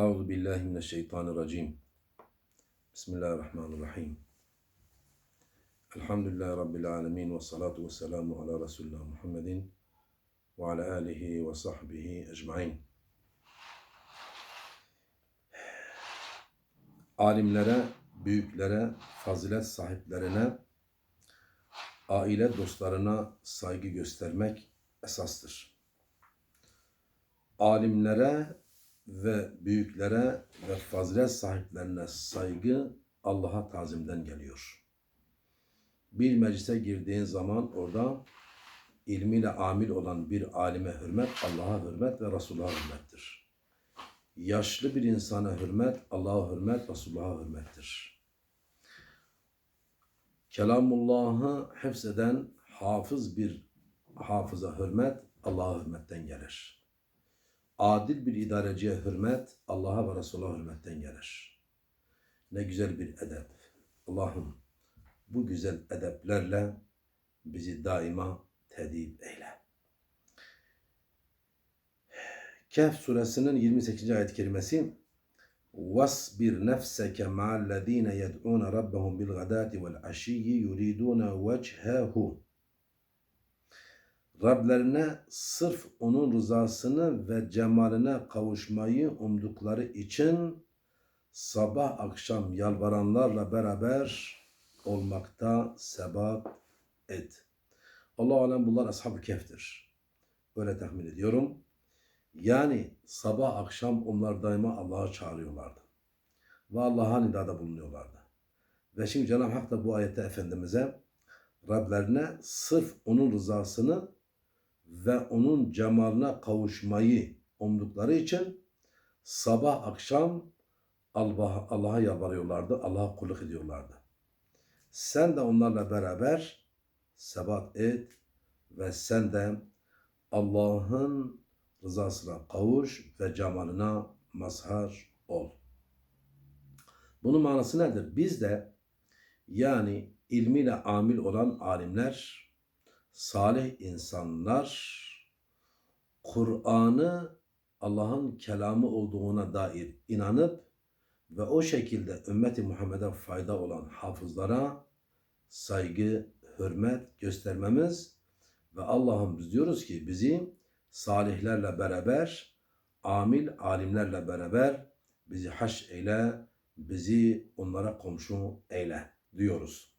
Euzu billahi mineşşeytanirracim. Bismillahirrahmanirrahim. Elhamdülillahi Rabbil alemin ve salatu ve selamu ala Resulullah Muhammedin ve ala alihi ve sahbihi ecmain. Alimlere, büyüklere, fazilet sahiplerine, aile dostlarına saygı göstermek esastır. Alimlere ve büyüklere ve fazilet sahiplerine saygı Allah'a tazimden geliyor. Bir meclise girdiğin zaman orada ilmiyle amil olan bir alime hürmet, Allah'a hürmet ve Resulullah'a hürmettir. Yaşlı bir insana hürmet, Allah'a hürmet, Resulullah'a hürmettir. Kelamullah'ı hepseden hafız bir hafıza hürmet, Allah'a hürmetten gelir Adil bir idareciye hürmet, Allah'a ve Resulullah'a hürmetten gelir. Ne güzel bir edep. Allah'ım bu güzel edeplerle bizi daima tedip eyle. Kehf suresinin 28. ayet-i kerimesi وَاصْبِرْ نَفْسَكَ مَعَ الَّذ۪ينَ يَدْعُونَ رَبَّهُمْ بِالْغَدَاةِ وَالْعَشِيِّ يُرِيدُونَ وَجْهَهُ Rablerine sırf onun rızasını ve cemaline kavuşmayı umdukları için sabah akşam yalvaranlarla beraber olmakta sebat et. Allah alem bunlar ashab-ı kehftir. Böyle tahmin ediyorum. Yani sabah akşam onlar daima Allah'a çağırıyorlardı. Ve Allah'a nidada bulunuyorlardı. Ve şimdi Cenab-ı Hak da bu ayette Efendimiz'e Rablerine sırf onun rızasını ve onun cemaline kavuşmayı umdukları için sabah akşam Allah'a Allah yalvarıyorlardı, Allah'a kulluk ediyorlardı. Sen de onlarla beraber sebat et ve sen de Allah'ın rızasına kavuş ve cemaline mazhar ol. Bunun manası nedir? Biz de yani ilmiyle amil olan alimler, salih insanlar Kur'an'ı Allah'ın kelamı olduğuna dair inanıp ve o şekilde ümmeti Muhammed'e fayda olan hafızlara saygı, hürmet göstermemiz ve Allah'ım biz diyoruz ki bizi salihlerle beraber, amil alimlerle beraber bizi haş eyle, bizi onlara komşu eyle diyoruz.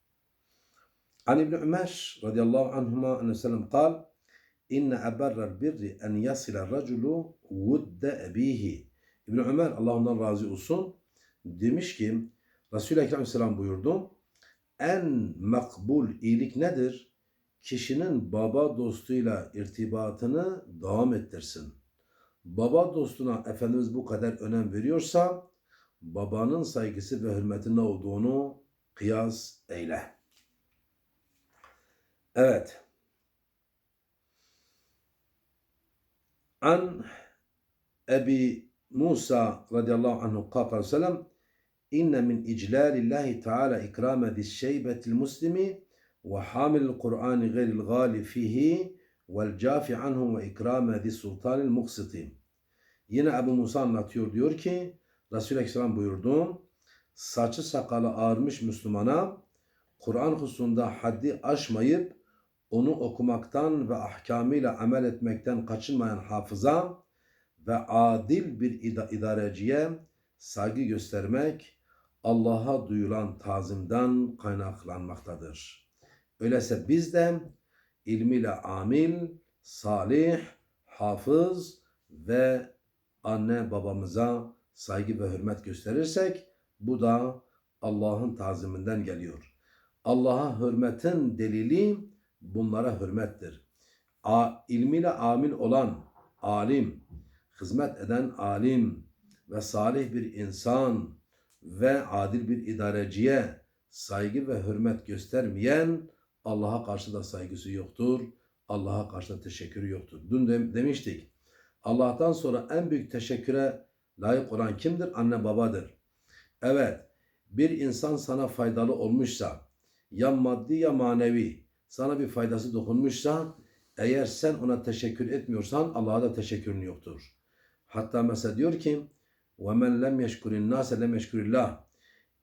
An İbni Ömer radıyallahu anhuma anne sellem kal İnne eberrel birri en yasile raculu vudde ebihi. İbni Ömer Allah ondan razı olsun demiş ki Resul-i Ekrem Aleyhisselam buyurdu. En makbul iyilik nedir? Kişinin baba dostuyla irtibatını devam ettirsin. Baba dostuna Efendimiz bu kadar önem veriyorsa babanın saygısı ve hürmeti ne olduğunu kıyas eyle. Evet. An Ebi Musa radıyallahu anhu kâkâ sellem inne min iclalillahi teala ikrame dis şeybetil muslimi ve hamil Kur'an gayril gali fihi vel cafi anhu ve ikrame dis sultanil muksiti. Yine Ebu Musa anlatıyor diyor ki Resul-i Aleyhisselam buyurdu saçı sakalı ağarmış Müslümana Kur'an hususunda haddi aşmayıp onu okumaktan ve ahkamıyla amel etmekten kaçınmayan hafıza ve adil bir idareciye saygı göstermek Allah'a duyulan tazimden kaynaklanmaktadır. Öyleyse biz de ilmiyle amil, salih, hafız ve anne babamıza saygı ve hürmet gösterirsek bu da Allah'ın taziminden geliyor. Allah'a hürmetin delili bunlara hürmettir. A, ilmiyle amil olan alim, hizmet eden alim ve salih bir insan ve adil bir idareciye saygı ve hürmet göstermeyen Allah'a karşı da saygısı yoktur. Allah'a karşı da teşekkürü yoktur. Dün de, demiştik. Allah'tan sonra en büyük teşekküre layık olan kimdir? Anne babadır. Evet, bir insan sana faydalı olmuşsa, ya maddi ya manevi, sana bir faydası dokunmuşsa, eğer sen ona teşekkür etmiyorsan Allah'a da teşekkürün yoktur. Hatta mesela diyor ki, وَمَنْ لَمْ يَشْكُرِ النَّاسَ لَمْ يَشْكُرِ اللّٰهِ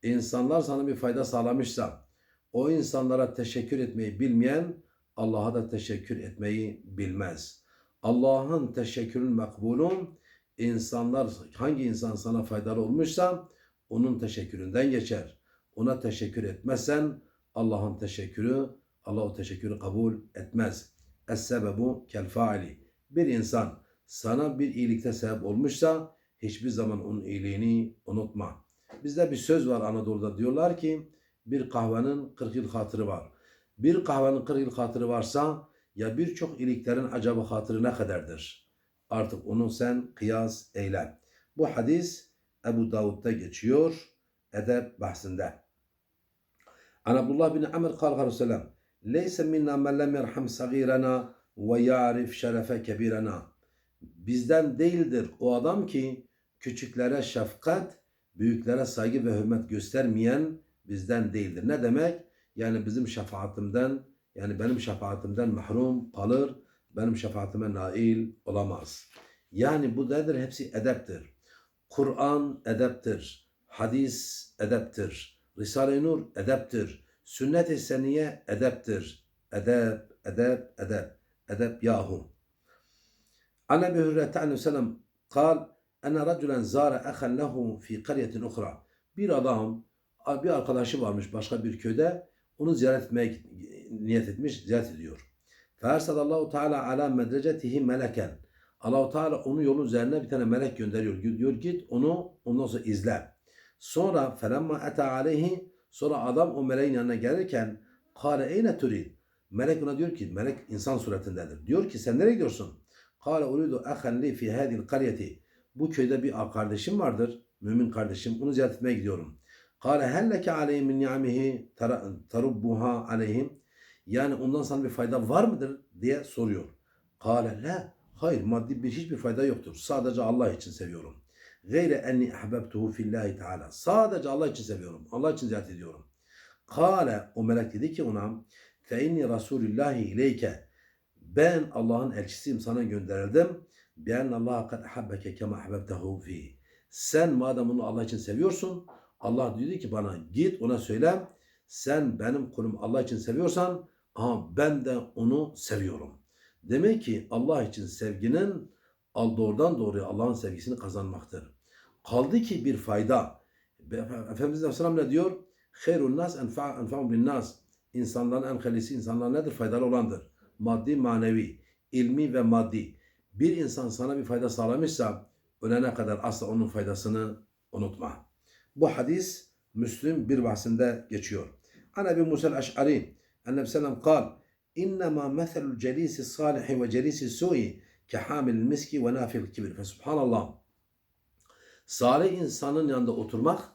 İnsanlar sana bir fayda sağlamışsa, o insanlara teşekkür etmeyi bilmeyen, Allah'a da teşekkür etmeyi bilmez. Allah'ın teşekkürün makbulun, insanlar, hangi insan sana faydalı olmuşsa, onun teşekküründen geçer. Ona teşekkür etmezsen, Allah'ın teşekkürü, Allah o teşekkürü kabul etmez. Es-sebebu kel faili. Bir insan sana bir iyilikte sebep olmuşsa hiçbir zaman onun iyiliğini unutma. Bizde bir söz var Anadolu'da diyorlar ki bir kahvenin 40 yıl hatırı var. Bir kahvenin 40 yıl hatırı varsa ya birçok iyiliklerin acaba hatırı ne kadardır? Artık onu sen kıyas eyle. Bu hadis Ebu Davud'da geçiyor edep bahsinde. An bin Amr kal Resulullah Leyse minna men lem yerham sagirena ve ya'rif şerefe kebirena. Bizden değildir o adam ki küçüklere şefkat, büyüklere saygı ve hürmet göstermeyen bizden değildir. Ne demek? Yani bizim şefaatimden, yani benim şefaatimden mahrum kalır, benim şefaatime nail olamaz. Yani bu nedir? Hepsi edeptir. Kur'an edeptir. Hadis edeptir. Risale-i Nur edeptir. Sünnet-i Seniye edeptir. Edep, edep, edep. Edep yahu. An Ebi Hürrete aleyhi sellem kal ene raculen zâre echen lehu fi kariyetin ukhra. Bir adam, bir arkadaşı varmış başka bir köyde. Onu ziyaret etmeye niyet etmiş, ziyaret ediyor. Fersadallahu Teala ala medrecetihi meleken. Allahu Teala onun yolun üzerine bir tane melek gönderiyor. Diyor git onu ondan sonra izle. Sonra felemma eta aleyhi sonra adam o meleğin yanına gelirken kâle eyne turid. Melek ona diyor ki melek insan suretindedir. Diyor ki sen nereye gidiyorsun? Kâle uridu ahen li fi hadil karyeti. Bu köyde bir kardeşim vardır. Mümin kardeşim. Onu ziyaret etmeye gidiyorum. Kâle helleke aleyhim min ni'amihi tarubbuha aleyhim. Yani ondan sana bir fayda var mıdır diye soruyor. Kâle la. Hayır maddi bir hiçbir fayda yoktur. Sadece Allah için seviyorum. Gayre enni ahbebtuhu fillahi teala. Sadece Allah için seviyorum. Allah için ziyaret ediyorum. Kâle o melek dedi ki ona fe inni rasulillahi ileyke. Ben Allah'ın elçisiyim sana gönderildim. Ben Allah kad ahabbeke kema ahbebtehu fi. Sen madem onu Allah için seviyorsun Allah dedi ki bana git ona söyle sen benim kulum Allah için seviyorsan aha ben de onu seviyorum. Demek ki Allah için sevginin doğrudan doğruya Allah'ın sevgisini kazanmaktır. Kaldı ki bir fayda. Efendimiz Aleyhisselam ne diyor? Hayrun nas enfa'un bin nas. İnsanların en hayırlısı insanlar nedir? Faydalı olandır. Maddi, manevi, ilmi ve maddi. Bir insan sana bir fayda sağlamışsa ölene kadar asla onun faydasını unutma. Bu hadis Müslüm bir bahsinde geçiyor. An Ebi Musa el-Eş'ari Ennebi sellem kal İnnemâ meselul celisi salihi ve celisi su'i kehamil miski ve nafil kibir. Fesubhanallah. Salih insanın yanında oturmak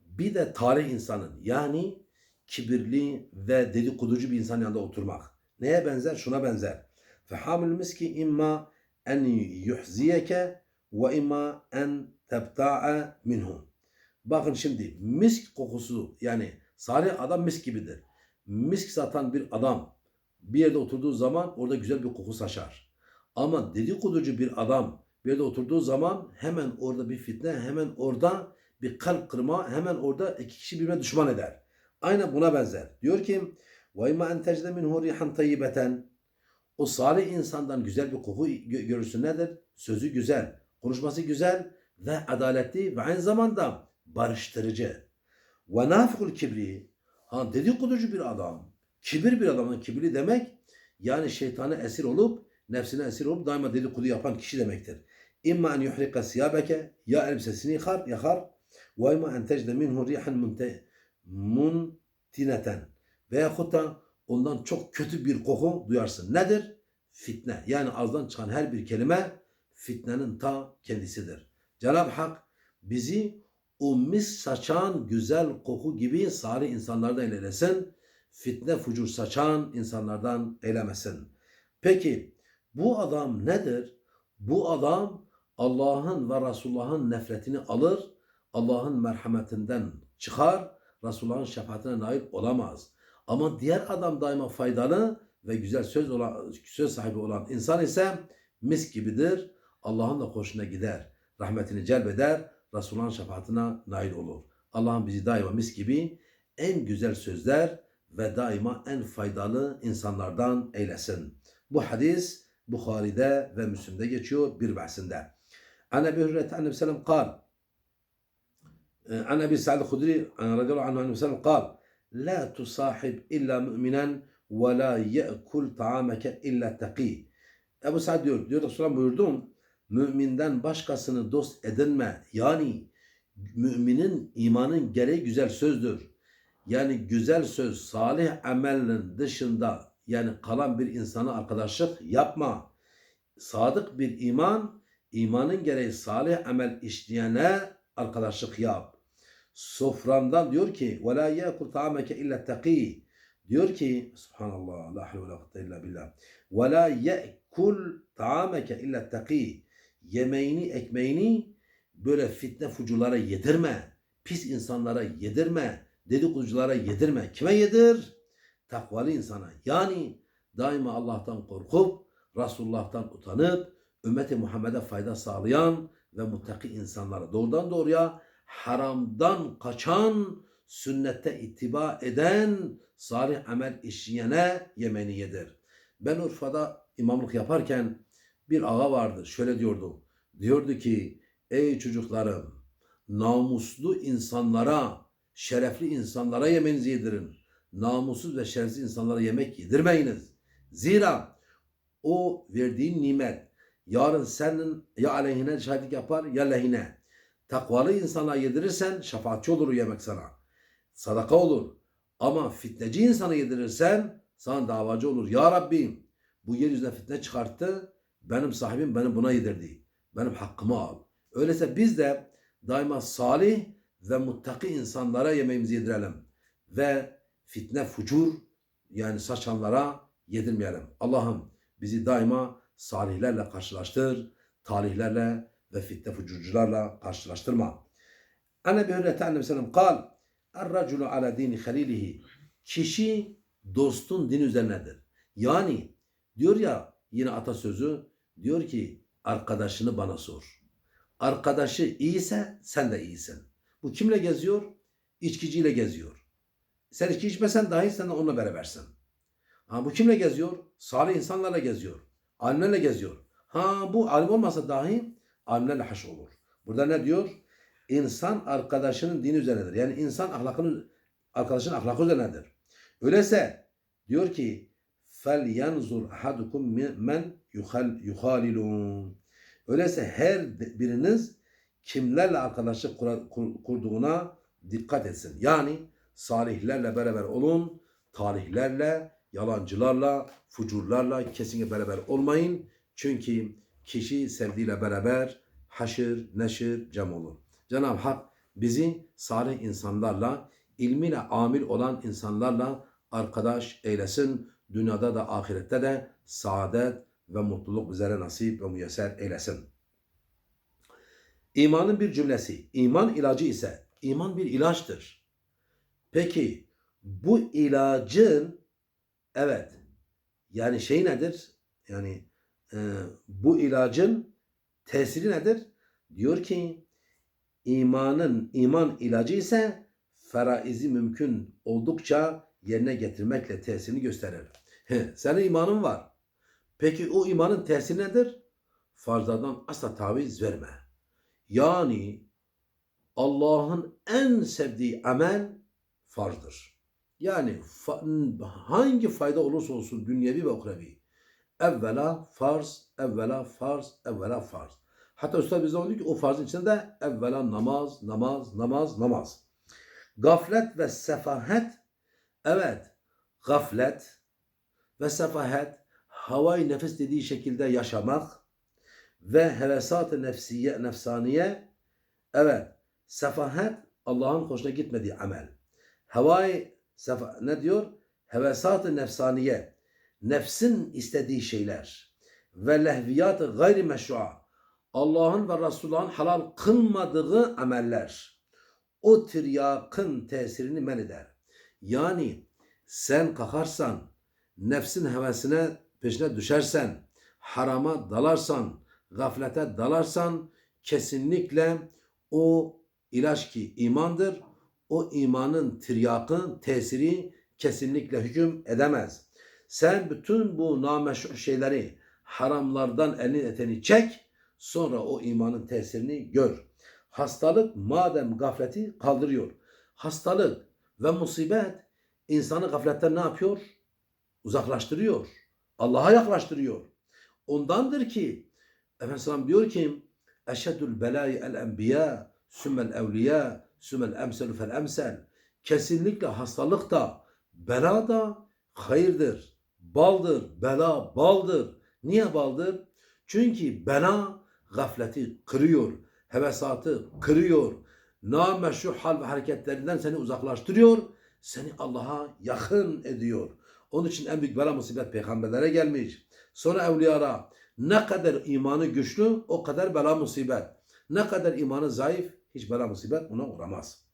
bir de tarih insanın yani kibirli ve dedikoducu bir insanın yanında oturmak. Neye benzer? Şuna benzer. Fehamil miski imma en yuhziyeke ve imma en tebta'a. Bakın şimdi misk kokusu yani salih adam misk gibidir. Misk satan bir adam bir yerde oturduğu zaman orada güzel bir koku saçar. Ama dedikoducu bir adam bir yerde oturduğu zaman hemen orada bir fitne, hemen orada bir kalp kırma, hemen orada iki kişi birbirine düşman eder. Aynen buna benzer. Diyor ki وَاِمَا اَنْ تَجْدَ مِنْهُ رِيحًا طَيِّبَةً O salih insandan güzel bir koku görürsün nedir? Sözü güzel, konuşması güzel ve adaletli ve aynı zamanda barıştırıcı. Ve nafikul kibri. Ha dedikoducu bir adam. Kibir bir adamın kibirli demek yani şeytana esir olup nefsine esir olup daima dedikodu yapan kişi demektir. İmma en yuhrika siyabeke ya elbisesini yakar, yakar ve imma en tecde minhu rihan muntineten veyahut da ondan çok kötü bir koku duyarsın. Nedir? Fitne. Yani ağızdan çıkan her bir kelime fitnenin ta kendisidir. Cenab-ı Hak bizi o mis saçan güzel koku gibi salih insanlardan eylesin. Fitne fucur saçan insanlardan eylemesin. Peki bu adam nedir? Bu adam Allah'ın ve Resulullah'ın nefretini alır, Allah'ın merhametinden çıkar, Resulullah'ın şefaatine nail olamaz. Ama diğer adam daima faydalı ve güzel söz olan söz sahibi olan insan ise mis gibidir. Allah'ın da hoşuna gider. Rahmetini celbeder. Resulullah'ın şefaatine nail olur. Allah'ım bizi daima mis gibi en güzel sözler ve daima en faydalı insanlardan eylesin. Bu hadis Bukhari'de ve Müslim'de geçiyor bir bahsinde. An Ebi Hürriyet Annebi Sellem kal. An Ebi Sa'd Khudri radıyallahu anhu Annebi Sellem kal. La tusahib illa mü'minen ve la ye'kul ta'ameke illa taqi. Ebu Sa'd diyor, diyor Resulullah buyurdum. Müminden başkasını dost edinme. Yani müminin imanın gereği güzel sözdür. Yani güzel söz, salih amelin dışında yani kalan bir insana arkadaşlık yapma. Sadık bir iman, imanın gereği salih amel işleyene arkadaşlık yap. Sofrandan diyor ki وَلَا يَأْكُلْ طَعَمَكَ اِلَّا تَقِي Diyor ki Subhanallah, la havle ve la kuvvete illa billah. وَلَا يَأْكُلْ طَعَامَكَ اِلَّا تَقِي Yemeğini, ekmeğini böyle fitne fuculara yedirme. Pis insanlara yedirme. Dedikoduculara yedirme. Kime yedir? Takvalı insana. Yani daima Allah'tan korkup, Resulullah'tan utanıp, ümmeti Muhammed'e fayda sağlayan ve muttaki insanlara doğrudan doğruya haramdan kaçan, sünnette ittiba eden, salih amel işleyene yemeğini yedir. Ben Urfa'da imamlık yaparken bir ağa vardı. Şöyle diyordu. Diyordu ki ey çocuklarım namuslu insanlara, şerefli insanlara yemeğinizi yedirin. Namussuz ve şerefsiz insanlara yemek yedirmeyiniz. Zira o verdiğin nimet yarın senin ya aleyhine şahitlik yapar ya lehine. Takvalı insana yedirirsen şefaatçi olur yemek sana. Sadaka olur. Ama fitneci insana yedirirsen sana davacı olur. Ya Rabbim bu yeryüzüne fitne çıkarttı. Benim sahibim beni buna yedirdi. Benim hakkımı al. Öyleyse biz de daima salih ve muttaki insanlara yemeğimizi yedirelim. Ve fitne, fucur yani saçanlara yedirmeyelim. Allah'ım bizi daima salihlerle karşılaştır, talihlerle ve fitne fucurcularla karşılaştırma. Anne bir hürriyete annem selam kal. Er-raculu ala dini halilihi. Kişi dostun din üzerinedir. Yani diyor ya yine atasözü diyor ki arkadaşını bana sor. Arkadaşı iyiyse sen de iyisin. Bu kimle geziyor? İçkiciyle geziyor. Sen içki içmesen dahi sen de onunla berabersin. Ha, bu kimle geziyor? Salih insanlarla geziyor. Alimlerle geziyor. Ha bu alim olmasa dahi alimlerle haş olur. Burada ne diyor? İnsan arkadaşının dini üzerinedir. Yani insan ahlakının arkadaşın ahlakı üzerinedir. Öyleyse diyor ki yanzur ahadukum men yuhalilun. Öyleyse her biriniz kimlerle arkadaşlık kurduğuna dikkat etsin. Yani salihlerle beraber olun, talihlerle, yalancılarla, fucurlarla kesinlikle beraber olmayın. Çünkü kişi sevdiğiyle beraber haşır, neşir, cem olur. Cenab-ı Hak bizi salih insanlarla, ilmiyle amil olan insanlarla arkadaş eylesin. Dünyada da ahirette de saadet ve mutluluk bizlere nasip ve müyesser eylesin. İmanın bir cümlesi, iman ilacı ise, iman bir ilaçtır. Peki bu ilacın, evet, yani şey nedir? Yani e, bu ilacın tesiri nedir? Diyor ki, imanın, iman ilacı ise feraizi mümkün oldukça yerine getirmekle tesirini gösterir. Senin imanın var. Peki o imanın tesiri nedir? Farzlardan asla taviz verme. Yani Allah'ın en sevdiği amel farzdır. Yani hangi fayda olursa olsun dünyevi ve ukrevi. Evvela farz, evvela farz, evvela farz. Hatta Üstad bize diyor ki o farzın içinde evvela namaz, namaz, namaz, namaz. Gaflet ve sefahet, evet gaflet ve sefahet havai nefes dediği şekilde yaşamak ve hevesat-ı nefsiye, nefsaniye evet sefahet Allah'ın hoşuna gitmediği amel. Havai sefa, ne diyor? Hevesat-ı nefsaniye nefsin istediği şeyler ve lehviyat-ı gayri meşru'a Allah'ın ve Resulullah'ın halal kılmadığı ameller o tiryakın tesirini men eder. Yani sen kalkarsan nefsin hevesine peşine düşersen, harama dalarsan, gaflete dalarsan kesinlikle o ilaç ki imandır. O imanın tiryakı, tesiri kesinlikle hüküm edemez. Sen bütün bu nameşru şeyleri haramlardan elini eteni çek. Sonra o imanın tesirini gör. Hastalık madem gafleti kaldırıyor. Hastalık ve musibet insanı gafletten ne yapıyor? Uzaklaştırıyor. Allah'a yaklaştırıyor. Ondandır ki Efendimiz diyor ki Eşeddül belayı el enbiya sümmel evliya sümmel emsel fel emsel kesinlikle hastalık da bela da hayırdır. Baldır. Bela baldır. Niye baldır? Çünkü bela gafleti kırıyor. Hevesatı kırıyor. Nameşru hal ve hareketlerinden seni uzaklaştırıyor. Seni Allah'a yakın ediyor. Onun için en büyük bela musibet peygamberlere gelmiş. Sonra evliyara ne kadar imanı güçlü o kadar bela musibet. Ne kadar imanı zayıf hiç bela musibet ona uğramaz.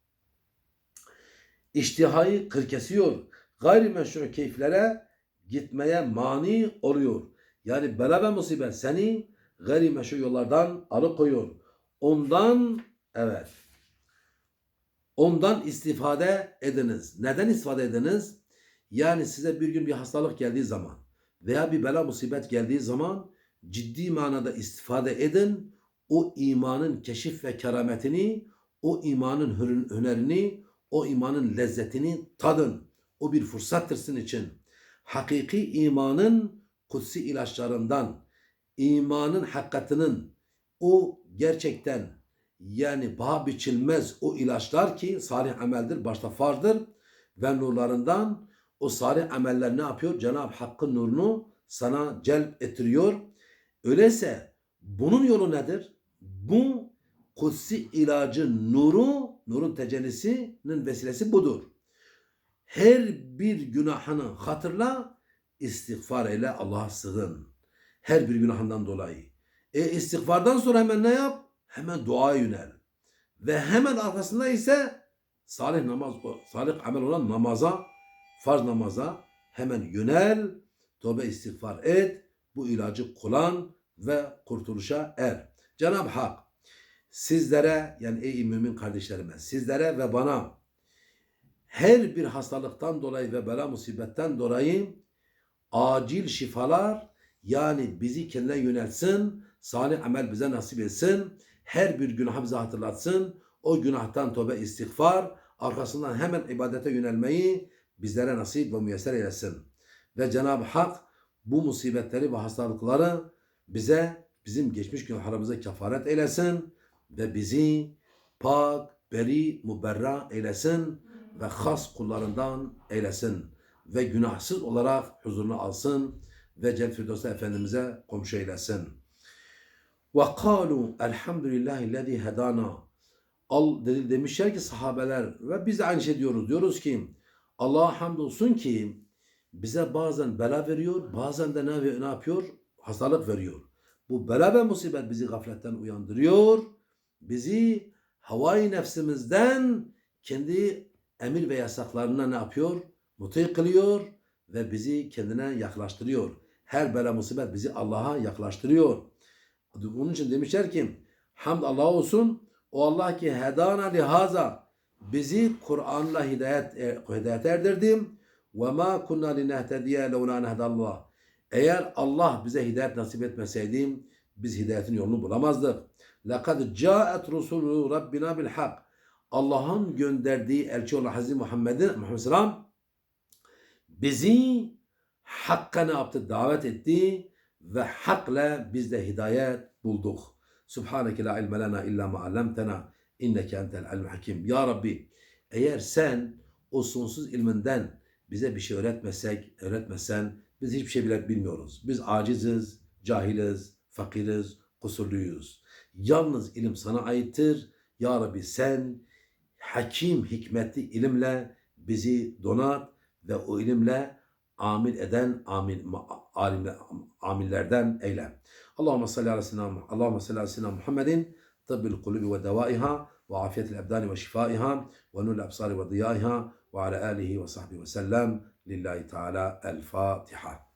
İştihayı kır kesiyor. Gayrimeşru keyiflere gitmeye mani oluyor. Yani bela ve musibet seni gayrimeşru yollardan alıkoyuyor. Ondan evet ondan istifade ediniz. Neden istifade ediniz? Yani size bir gün bir hastalık geldiği zaman veya bir bela musibet geldiği zaman ciddi manada istifade edin. O imanın keşif ve kerametini, o imanın hünerini, o imanın lezzetini tadın. O bir fırsattır sizin için. Hakiki imanın kutsi ilaçlarından, imanın hakikatinin o gerçekten yani paha biçilmez o ilaçlar ki salih ameldir, başta farzdır ve nurlarından o salih ameller ne yapıyor? Cenab-ı Hakk'ın nurunu sana celp ettiriyor. Öyleyse bunun yolu nedir? Bu kutsi ilacın nuru, nurun tecellisinin vesilesi budur. Her bir günahını hatırla, istiğfar eyle, Allah'a sığın. Her bir günahından dolayı. E istiğfardan sonra hemen ne yap? Hemen duaya yönel. Ve hemen arkasında ise salih namaz, salih amel olan namaza, farz namaza hemen yönel, tövbe istiğfar et, bu ilacı kullan ve kurtuluşa er. Cenab-ı Hak sizlere yani ey mümin kardeşlerime sizlere ve bana her bir hastalıktan dolayı ve bela musibetten dolayı acil şifalar yani bizi kendine yönelsin, salih amel bize nasip etsin, her bir günah bize hatırlatsın, o günahtan tövbe istiğfar, arkasından hemen ibadete yönelmeyi bizlere nasip ve müyesser eylesin. Ve Cenab-ı Hak bu musibetleri ve hastalıkları bize, bizim geçmiş günahlarımıza kefaret eylesin ve bizi pak, beri, muberra eylesin ve has kullarından eylesin ve günahsız olarak huzuruna alsın ve Cennet Firdevs'te Efendimiz'e komşu eylesin. Ve kalu elhamdülillahillezî hedana. Al dedi demişler ki sahabeler ve biz de aynı şey diyoruz. Diyoruz ki Allah'a hamdolsun ki bize bazen bela veriyor, bazen de ne, ne yapıyor? Hastalık veriyor. Bu bela ve musibet bizi gafletten uyandırıyor. Bizi havai nefsimizden kendi emir ve yasaklarına ne yapıyor? Muti kılıyor ve bizi kendine yaklaştırıyor. Her bela musibet bizi Allah'a yaklaştırıyor. Onun için demişler ki hamd Allah olsun o Allah ki hedana lihaza bizi Kur'an'la hidayet, e, hidayet erdirdim. Ve ma kunna linehtediye levla nehdallah. Eğer Allah bize hidayet nasip etmeseydi biz hidayetin yolunu bulamazdık. Caet rusulü Rabbina bil hak. Allah'ın gönderdiği elçi olan Hazreti Muhammed'in Muhammed Selam bizi hakka ne yaptı? Davet etti ve hakla biz de hidayet bulduk. Subhaneke la ilme lena illa ma allamtena inneke entel alim hakim. Ya Rabbi eğer sen o sonsuz ilminden bize bir şey öğretmesek, öğretmesen biz hiçbir şey bile bilmiyoruz. Biz aciziz, cahiliz, fakiriz, kusurluyuz. Yalnız ilim sana aittir. Ya Rabbi sen hakim hikmetli ilimle bizi donat ve o ilimle amil eden amil, alimler, amillerden eyle. Allahümme salli ala seyyidina Allahümme salli ala seyyidina Muhammedin tıbbil kulubi ve devaiha ve afiyetil ebdani ve şifaiha ve nurul absari ve diyaiha ve ala alihi ve sahbihi ve sellem lillahi teala el Fatiha.